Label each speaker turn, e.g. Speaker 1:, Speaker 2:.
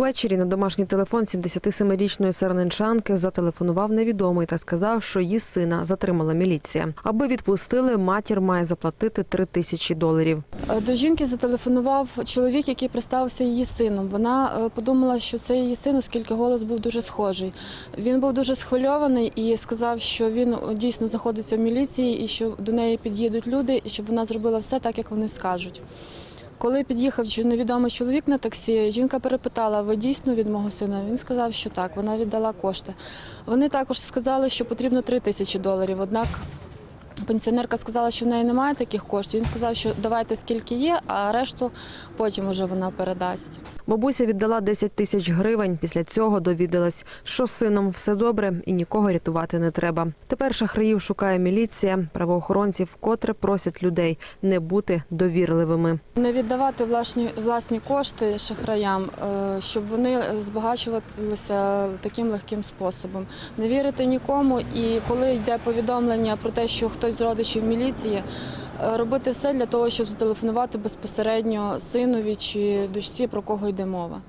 Speaker 1: Увечері на домашній телефон 77-річної серненчанки зателефонував невідомий та сказав, що її сина затримала міліція. Аби відпустили, матір має заплатити 3 тисячі доларів.
Speaker 2: Е, До жінки зателефонував чоловік, який представився її сином. Вона е, подумала, що це її син, оскільки голос був дуже схожий. Він був дуже схвильований і сказав, що він дійсно знаходиться в міліції і що до неї під'їдуть люди, і щоб вона зробила все так, як вони скажуть. Коли під'їхав невідомий чоловік на таксі, жінка перепитала, ви дійсно від мого сина? Він сказав, що так, вона віддала кошти. Вони також сказали, що потрібно 3 тисячі доларів. Однак Пенсіонерка сказала, що в неї немає таких коштів. Він сказав, що давайте скільки є, а решту потім уже вона передасть.
Speaker 1: Бабуся віддала 10 тисяч гривень. Після цього довідалась, що з сином все добре і нікого рятувати не треба. Тепер шахраїв шукає міліція. Правоохоронці вкотре просять людей не бути довірливими.
Speaker 2: Не віддавати власні, власні кошти шахраям, е, щоб вони збагачувалися таким легким способом. Не вірити нікому, і коли йде повідомлення про те, що хтось з родичів міліції, е, робити все для того, щоб зателефонувати безпосередньо синові чи дочці, про кого йде мова.